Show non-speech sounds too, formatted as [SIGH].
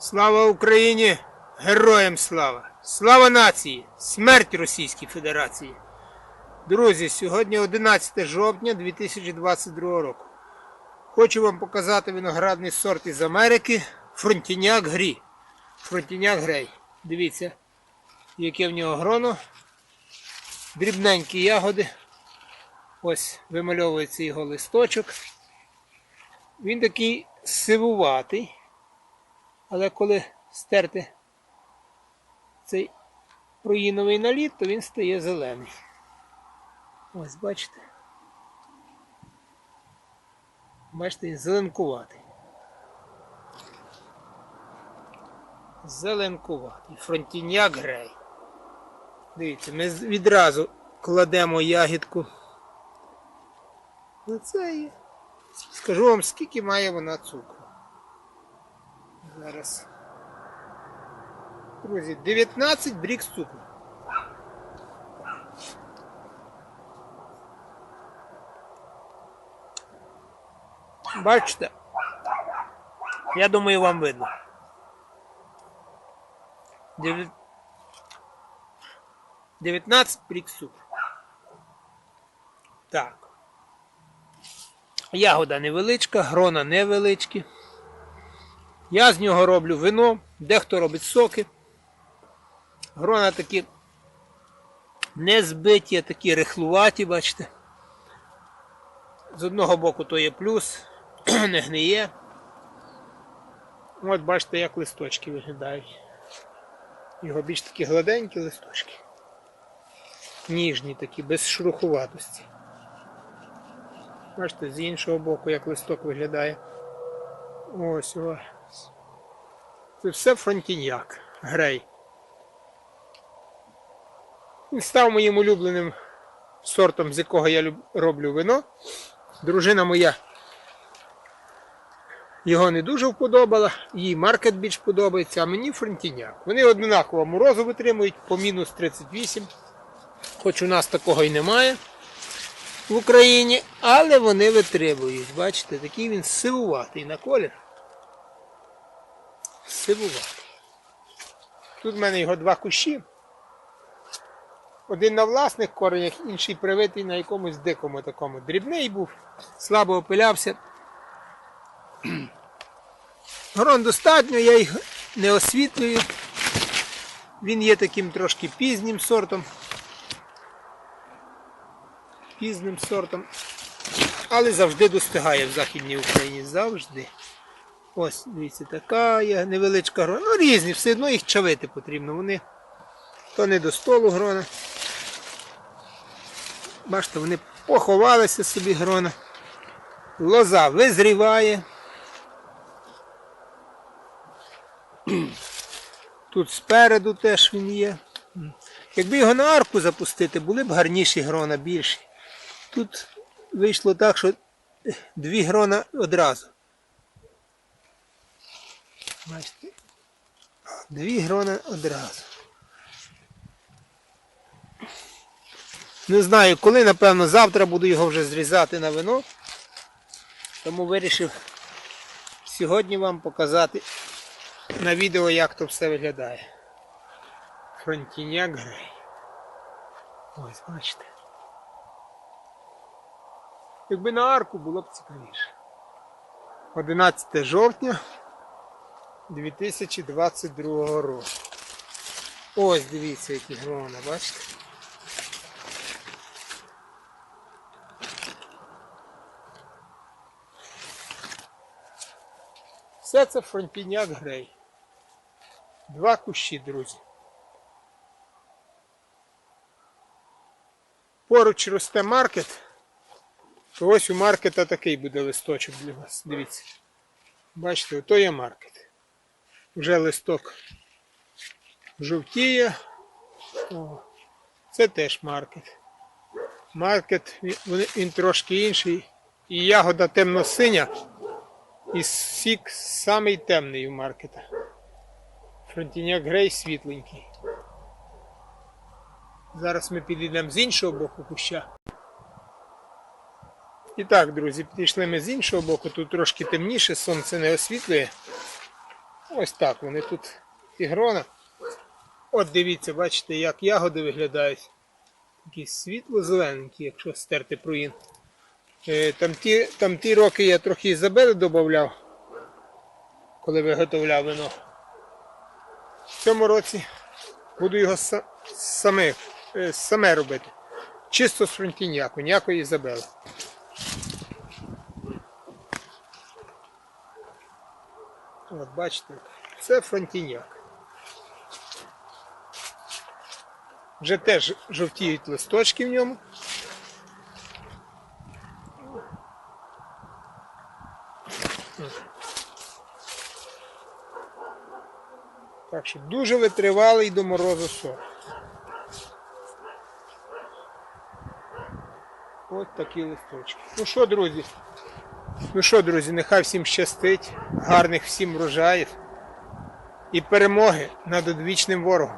Слава Україні! Героям слава! Слава нації! Смерть Російській Федерації! Друзі, сьогодні 11 жовтня 2022 року. Хочу вам показати виноградний сорт із Америки Фронтіняк Грі. Фронтіняк Грей. Дивіться, яке в нього гроно. Дрібненькі ягоди. Ось вимальовується його листочок. Він такий сивуватий. Але коли стерти цей проїновий наліт, то він стає зелений. Ось бачите. Бачите, він зеленкуватий. Зеленкуватий. Фронтіняк грей. Дивіться, ми відразу кладемо ягідку. Оце є. Скажу вам, скільки має вона цукру. Зараз. Друзі, 19 брік цукру. Бачите? Я думаю, вам видно. Дев'ят- 19 брік цукру. Так. Ягода невеличка, грона невеличкі. Я з нього роблю вино, дехто робить соки. Грона такі не збиті, такі рихлуваті, бачите. З одного боку то є плюс, [CLEARS THROAT] не гниє. От бачите, як листочки виглядають. Його більш такі гладенькі листочки. Ніжні такі, без шурухуватості. Бачите, з іншого боку, як листок виглядає. Ось ось. Це все фронтіньяк. Грей. Він став моїм улюбленим сортом, з якого я роблю вино. Дружина моя його не дуже вподобала, їй маркет більш подобається, а мені фронтіняк. Вони однаково морозу витримують по мінус 38. Хоч у нас такого і немає в Україні, але вони витримують. Бачите, такий він сивуватий на колір. Сивуватий. Тут в мене його два кущі. Один на власних коренях, інший привитий на якомусь дикому такому. Дрібний був, слабо опилявся. [CLEARS THROAT] Грон достатньо, я їх не освітлюю. Він є таким трошки пізнім сортом. Пізним сортом. Але завжди достигає в Західній Україні. Завжди. Ось, дивіться, така є невеличка грона. Ну, різні, все одно їх чавити потрібно. Вони то не до столу грона. Бачите, вони поховалися собі грона. Лоза визріває. [CLEARS THROAT] Тут спереду теж він є. Якби його на арку запустити, були б гарніші грона більші. Тут вийшло так, що дві грона одразу. Бачите? Дві грона одразу. Не знаю коли, напевно, завтра буду його вже зрізати на вино. Тому вирішив сьогодні вам показати на відео, як то все виглядає. Фронтіняк грей. Ось, бачите. Якби на арку було б цікавіше. 11 жовтня 2022 року. Ось дивіться, які грона, бачите? Все це фронтіняк грей. Два кущі, друзі. Поруч росте маркет. То ось у маркета такий буде листочок для вас. Дивіться. Бачите, ото є маркет. Вже листок жовтіє. О, це теж маркет. Маркет, він, він трошки інший. І ягода темно-синя. І сік самий темний у маркета. Фронтіняк грей світленький. Зараз ми підійдемо з іншого боку куща. І так, друзі, підійшли ми з іншого боку, тут трошки темніше, сонце не освітлює. Ось так вони тут ті грона. От дивіться, бачите, як ягоди виглядають. Такі світло-зелененькі, якщо стерти пруїн. Е, Там ті, там ті роки я трохи Ізабели додавав, коли виготовляв вино. В цьому році буду його саме, е, саме робити. Чисто з фронтіняку, ніякої Ізабели. От бачите, це фронтіняк. Вже теж жовтіють листочки в ньому. Так що дуже витривалий до морозу сорт. Ось такі листочки. Ну що, друзі? Ну що, друзі, нехай всім щастить, гарних всім врожаїв і перемоги над одвічним ворогом.